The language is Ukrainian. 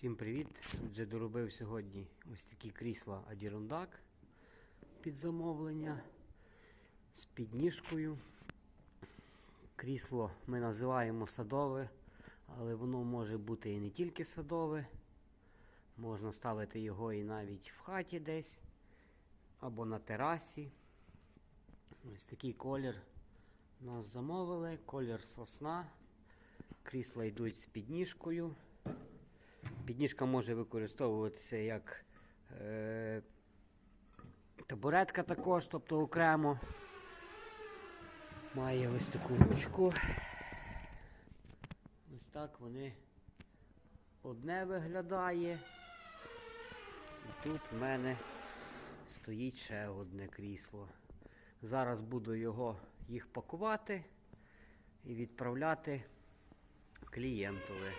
Всім привіт! Отже, доробив сьогодні ось такі крісла Adirondack під замовлення з підніжкою. Крісло ми називаємо садове, але воно може бути і не тільки садове. Можна ставити його і навіть в хаті десь або на терасі. Ось такий колір нас замовили, колір сосна. Крісла йдуть з підніжкою. Підніжка може використовуватися як е, табуретка також, тобто окремо. Має ось таку ручку. Ось так вони одне виглядає. І тут в мене стоїть ще одне крісло. Зараз буду його їх пакувати і відправляти клієнтові.